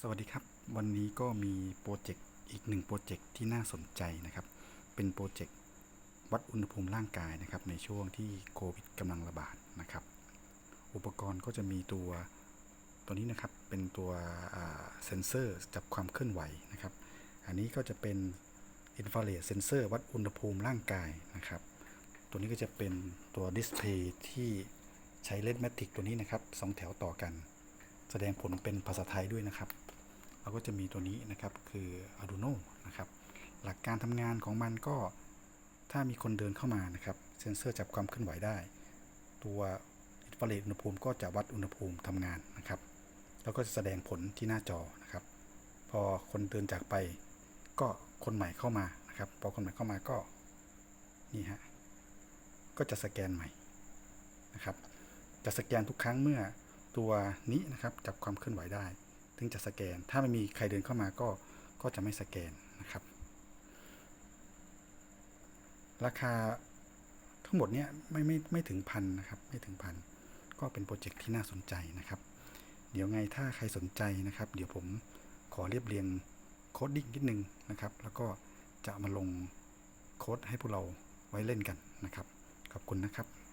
สวัสดีครับ วันนี้ก็มีโปรเจกต์อีกหนึ่งโปรเจกต์ที่น่าสนใจนะครับ เป็นโปรเจกต์วัดอุณหภูมิร่างกายนะครับ ในช่วงที่โควิดกำลังระบาดนะครับ อุปกรณ์ก็จะมีตัวตัวนี้นะครับเป็นตัวเซนเซอร์จับความเคลื่อนไหวนะครับ อันนี้ก็จะเป็นอินฟราเรดเซนเซอร์วัดอุณหภูมิร่างกายนะครับ ตัวนี้ก็จะเป็นตัวดิสเพย์ที่ใช้เลนส์แมทริกตัวนี้นะครับสองแถวต่อกัน ดงผลเป็นภาษาไทยด้วยนะครับ เราก็จะมีตัวนี้นะครับคือ Arduino นะครับหลักการทำงานของมันก็ถ้ามีคนเดินเข้ามานะครับเซ็นเซอร์จับความเคลื่อนไหวได้ ตัวอินฟราเรดอุณหภูมิก็จะวัดอุณหภูมิทำงานนะครับ แล้วก็จะแสดงผลที่หน้าจอนะครับ พอคนเดินจากไปก็คนใหม่เข้ามานะครับ พอคนใหม่เข้ามาก็นี่ฮะก็จะสแกนใหม่นะครับ จะสแกนทุกครั้งเมื่อ ตัวนี้นะครับจับความเคลื่อนไหวได้ ถึงจะสแกน ถ้าไม่มีใครเดินเข้ามาก็ก็จะไม่สแกนนะครับ ราคาทั้งหมดเนี้ยไม่ไม่ไม่ถึงพันนะครับไม่ถึงพันก็เป็นโปรเจกต์ที่น่าสนใจนะครับ เดี๋ยวไงถ้าใครสนใจนะครับ เดี๋ยวผมขอเรียบเรียงโคดดิ้งนิดนึงนะครับ แล้วก็จะมาลงโค้ดให้พวกเราไว้เล่นกันนะครับ ขอบคุณนะครับ